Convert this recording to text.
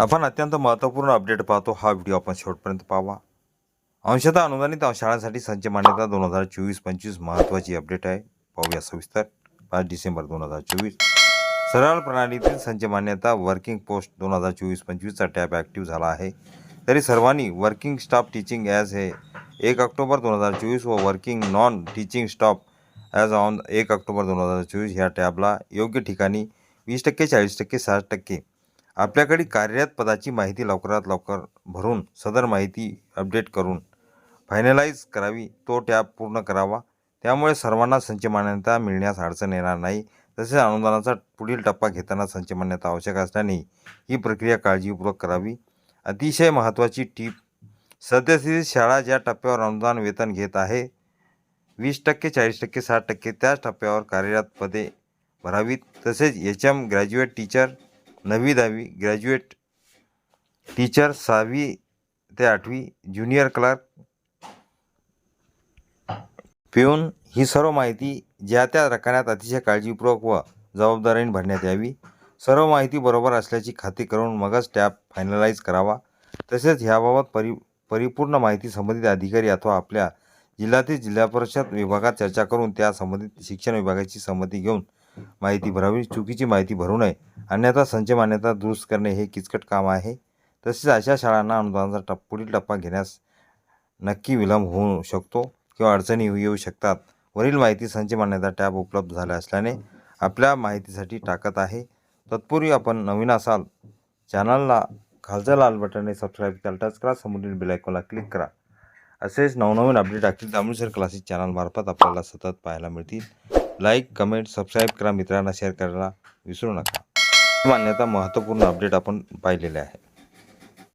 आपण अत्यंत महत्त्वपूर्ण अपडेट पाहतो. हा व्हिडिओ आपण शेवटपर्यंत पाहावा. अंशतः अनुदानित शाळांसाठी संच मान्यता दोन हजार चोवीस पंचवीस महत्त्वाची अपडेट आहे. पाहूया सविस्तर. पाच डिसेंबर दोन हजार चोवीस. सरळ प्रणालीतील संच मान्यता वर्किंग पोस्ट दोन हजार चोवीस पंचवीसचा टॅब ॲक्टिव्ह झाला आहे. तरी सर्वांनी वर्किंग स्टाफ टीचिंग ॲज हे एक ऑक्टोबर दोन हजार चोवीस व working non teaching staff as on एक ऑक्टोबर दोन हजार चोवीस ह्या टॅबला योग्य ठिकाणी वीस टक्के चाळीस टक्के साठ टक्के आपल्याकडे कार्यरत पदाची माहिती लवकरात लवकर भरून सदर माहिती अपडेट करून फायनलाईज करावी तो टॅब पूर्ण करावा. त्यामुळे सर्वांना संचमान्यता मिळण्यास अडचण येणार नाही. तसेच अनुदानाचा पुढील टप्पा घेताना संचमान्यता आवश्यक असल्याने ही प्रक्रिया काळजीपूर्वक करावी. अतिशय महत्त्वाची टीप सद्यस्थितीत शाळा ज्या टप्प्यावर अनुदान वेतन घेत आहे वीस टक्के चाळीस टक्के साठ टक्के त्याच टप्प्यावर कार्यरत पदे भरावीत. तसेच एच एम ग्रॅज्युएट टीचर नववी दहावी ग्रॅज्युएट टीचर सहावी ते आठवी ज्युनियर क्लर्क पिऊन ही सर्व माहिती ज्या त्या रकान्यात अतिशय काळजीपूर्वक व जबाबदारीने भरण्यात यावी. सर्व माहिती बरोबर असल्याची खात्री करून मगच टॅब फायनलाइज करावा. तसेच ह्याबाबत परि परिपूर्ण माहिती संबंधित अधिकारी अथवा आपल्या जिल्ह्यातील जिल्हा परिषद विभागात चर्चा करून त्या संबंधित शिक्षण विभागाची संमती घेऊन माहिती भरावी. चुकीची माहिती भरू नये. अन्यथा संच मान्यता दुरुस्त करणे हे किचकट काम आहे. तसेच अशा शाळांना अनुदानाचा टप पुढील टप्पा घेण्यास नक्की विलंब होऊ शकतो किंवा अडचणी येऊ शकतात. वरील माहिती संच मान्यता टॅब उपलब्ध झाल्या असल्याने आपल्या माहितीसाठी टाकत आहे. तत्पूर्वी आपण नवीन असाल चॅनलला खालच्या लाल बटनने सबस्क्राईब करा टच करा समोरील बेलायकॉनला क्लिक करा. असेच नवनवीन अपडेट असतील दामोदर क्लासेस चॅनलमार्फत आपल्याला सतत पाहायला मिळतील. लाईक कमेंट सबस्क्राईब करा मित्रांना शेअर करायला विसरू नका. मान्यता महत्त्वपूर्ण अपडेट आपण पाहिलेले आहे.